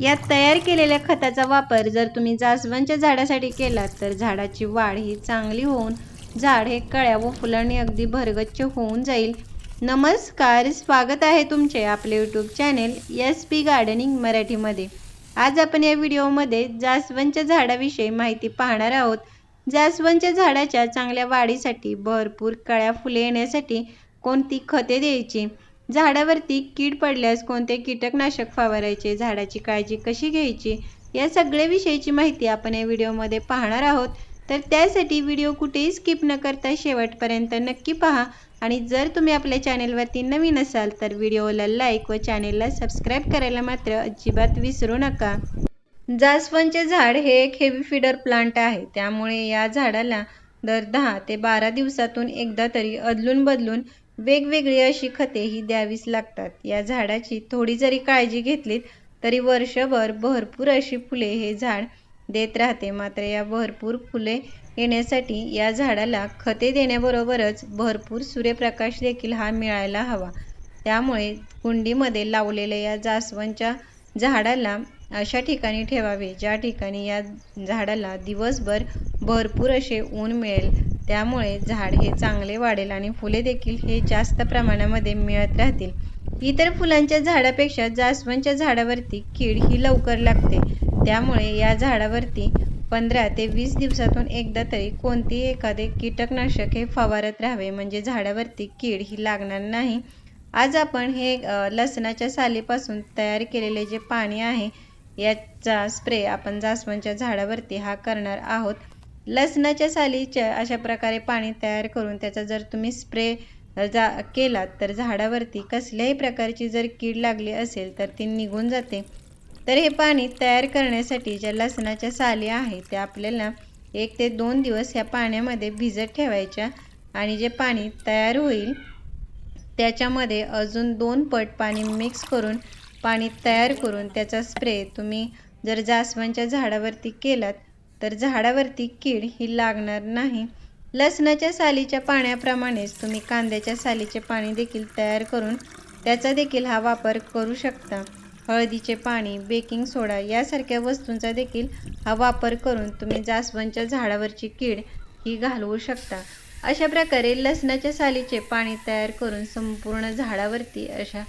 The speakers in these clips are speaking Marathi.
यात तयार केलेल्या खताचा वापर जर तुम्ही जास्वंदच्या झाडासाठी केलात तर झाडाची वाढ ही चांगली होऊन झाड हे कळ्या व फुलांनी अगदी भरगच्च होऊन जाईल. नमस्कार स्वागत आहे तुमचे आपले YouTube channel S P gardening मराठीमध्ये. आज आपण या व्हिडिओमध्ये जास्वंदच्या झाडाविषयी माहिती पाहणार आहोत. जास्वंदच्या झाडाच्या चांगल्या वाढीसाठी भरपूर कळ्या फुले येण्यासाठी कोणती खते द्यायची? झाडावरती कीड पडल्यास कोणते कीटकनाशक फवारायचे झाडाची काळजी कशी घ्यायची या सगळ्या विषयीची माहिती आपण या व्हिडिओमध्ये पाहणार आहोत. तर त्यासाठी व्हिडिओ कुठेही स्किप न करता शेवटपर्यंत नक्की पहा. आणि जर तुम्ही आपल्या चॅनेलवरती नवीन असाल तर व्हिडिओला लाईक व चॅनेलला सबस्क्राईब करायला मात्र अजिबात विसरू नका. जास्वंदचे झाड हे एक हेवी फिडर प्लांट आहे. त्यामुळे या झाडाला दर दहा ते बारा दिवसातून एकदा तरी अदलून बदलून वेगवेगळी अशी खते ही द्यावीच लागतात. या झाडाची थोडी जरी काळजी घेतलीत तरी वर्षभर भरपूर अशी फुले हे झाड देत राहते. मात्र या भरपूर फुले येण्यासाठी या झाडाला खते देण्याबरोबरच भरपूर सूर्यप्रकाश देखील हा मिळायला हवा. त्यामुळे कुंडीमध्ये लावलेल्या या जास्वंदच्या झाडाला अशा ठिकाणी ठेवावे ज्या ठिकाणी या झाडाला दिवसभर भरपूर असे ऊन मिळेल. त्यामुळे झाड हे चांगले वाढेल आणि फुले देखील हे जास्त प्रमाणामध्ये मिळत राहतील. इतर फुलांच्या झाडापेक्षा जास्वंदच्या झाडावरती कीड ही लवकर लागते. त्यामुळे या झाडावरती पंधरा ते वीस दिवसातून एकदा तरी कोणतीही एखादे कीटकनाशक हे फवारत राहावे. म्हणजे झाडावरती कीड ही लागणार नाही. आज आपण हे लसणाच्या सालीपासून तयार केलेले जे पाणी आहे याचा स्प्रे आपण जास्वंदच्या झाडावरती हा करणार आहोत. लसणाच्या सालीच्या अशा प्रकारे पाणी तयार करून त्याचा जर तुम्ही स्प्रे जा केलात तर झाडावरती कसल्याही प्रकारची जर कीड लागली असेल तर ती निघून जाते. तर हे पाणी तयार करण्यासाठी ज्या लसणाच्या साली आहे त्या आपल्याला एक ते दोन दिवस ह्या पाण्यामध्ये भिजत ठेवायच्या आणि जे पाणी तयार होईल त्याच्यामध्ये अजून दोन पट पाणी मिक्स करून पाणी तयार करून त्याचा स्प्रे तुम्ही जर जास्वंदच्या झाडावरती केलात तर झाडावरती कीड ही लागणार नाही. लसणाच्या सालीच्या पाण्याप्रमाणेच तुम्ही कांद्याच्या सालीचे पाणी देखील तयार करून त्याचा देखील हा वापर करू शकता. हळदीचे पाणी बेकिंग सोडा यासारख्या वस्तूंचा देखील हा वापर करून तुम्ही जास्वंदच्या झाडावरची कीड ही घालवू शकता. अशा प्रकारे लसणाच्या सालीचे पाणी तयार करून संपूर्ण झाडावरती अशा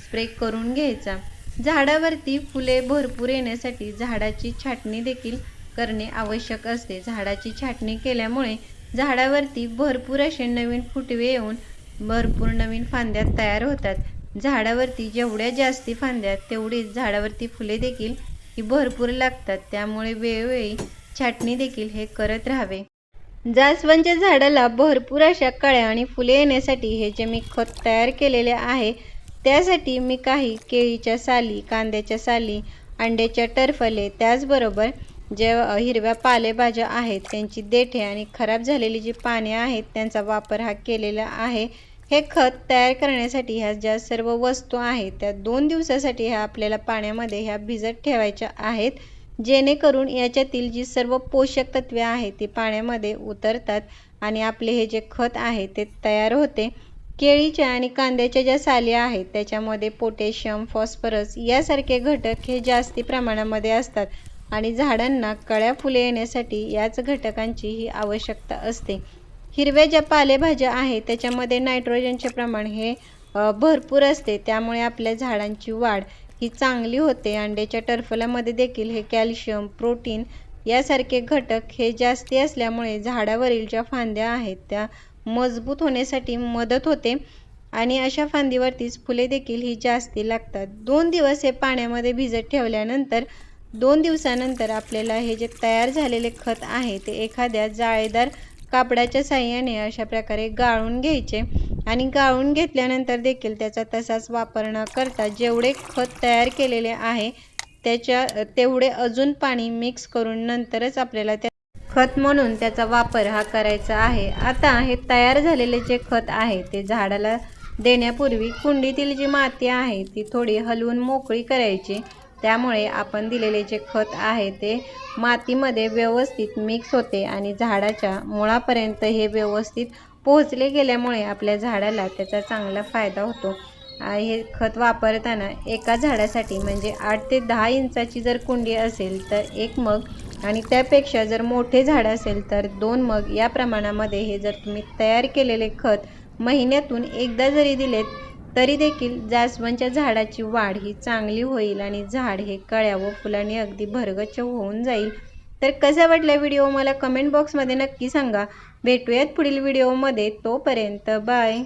स्प्रे करून घ्यायचा. झाडावरती फुले भरपूर येण्यासाठी झाडाची छाटणी देखील करणे आवश्यक असते. झाडाची छाटणी केल्यामुळे झाडावरती भरपूर असे नवीन फुटवे येऊन भरपूर नवीन फांद्या तयार होतात. झाडावरती जेवढ्या जास्ती फांद्या तेवढीच झाडावरती फुले देखील ही भरपूर लागतात. त्यामुळे वेळोवेळी छाटणी देखील हे करत राहावे. जास्वंदच्या झाडाला भरपूर अशा कळ्या आणि फुले येण्यासाठी हे जे मी खत तयार केलेले आहे त्यासाठी मी काही केळीच्या साली कांद्याच्या साली अंड्याच्या टरफले त्याचबरोबर जे हिरव्या पालेभाज्या आहेत त्यांची देठे आणि खराब झालेली जी पाने आहेत त्यांचा वापर हा केलेला आहे. हे खत तयार करण्यासाठी ह्या ज्या सर्व वस्तू आहेत त्या दोन दिवसासाठी ह्या आपल्याला पाण्यामध्ये ह्या भिजत ठेवायच्या आहेत. जेणेकरून याच्यातील जी सर्व पोषक तत्वे आहेत ती पाण्यामध्ये उतरतात आणि आपले हे जे खत आहे ते तयार होते. केळीच्या आणि कांद्याच्या ज्या साली आहेत त्याच्यामध्ये पोटॅशियम फॉस्फरस यासारखे घटक हे जास्ती प्रमाणामध्ये असतात. आणि झाडांना कळ्या फुले येण्यासाठी याच घटकांची ही आवश्यकता असते. हिरव्या ज्या पालेभाज्या आहेत त्याच्यामध्ये नायट्रोजनचे प्रमाण हे भरपूर असते. त्यामुळे आपल्या झाडांची वाढ ही चांगली होते. अंड्याच्या टर्फलामध्ये देखील हे कॅल्शियम प्रोटीन यासारखे घटक हे जास्ती असल्यामुळे झाडावरील ज्या फांद्या आहेत त्या मजबूत होण्यासाठी मदत होते. आणि अशा फांदीवरतीच फुले देखील ही जास्ती लागतात. दोन दिवस हे पाण्यामध्ये भिजत ठेवल्यानंतर दोन दिवसानंतर आपल्याला हे जे तयार झालेले खत आहे ते एखाद्या जाळेदार कापडाच्या साह्याने अशा प्रकारे गाळून घ्यायचे आणि गाळून घेतल्यानंतर देखील त्याचा तसाच वापर न करता जेवढे खत तयार केलेले आहे त्याच्या तेवढे अजून पाणी मिक्स करून नंतरच आपल्याला त्या खत म्हणून त्याचा वापर हा करायचा आहे. आता हे तयार झालेले जे खत आहे ते झाडाला देण्यापूर्वी कुंडीतील जी माती आहे ती थोडी हलवून मोकळी करायची. त्यामुळे आपण दिलेले जे खत आहे ते मातीमध्ये व्यवस्थित मिक्स होते आणि झाडाच्या मुळापर्यंत हे व्यवस्थित पोहोचले गेल्यामुळे आपल्या झाडाला त्याचा चांगला फायदा होतो. हे खत वापरताना एका झाडासाठी म्हणजे आठ ते दहा इंचाची जर कुंडी असेल तर एक मग आणि त्यापेक्षा जर मोठे झाड असेल तर दोन मग या प्रमाणामध्ये हे जर तुम्ही तयार केलेले खत महिन्यातून एकदा जरी दिलेत तरी देखील जास्वंदच्या झाडाची वाढ ही चांगली होईल आणि झाड हे कळ्या व फुलांनी अगदी भरगच्च होऊन जाईल. तर कसा वाटला व्हिडिओ मला कमेंट बॉक्समध्ये नक्की सांगा. भेटूयात पुढील व्हिडिओमध्ये. तोपर्यंत बाय.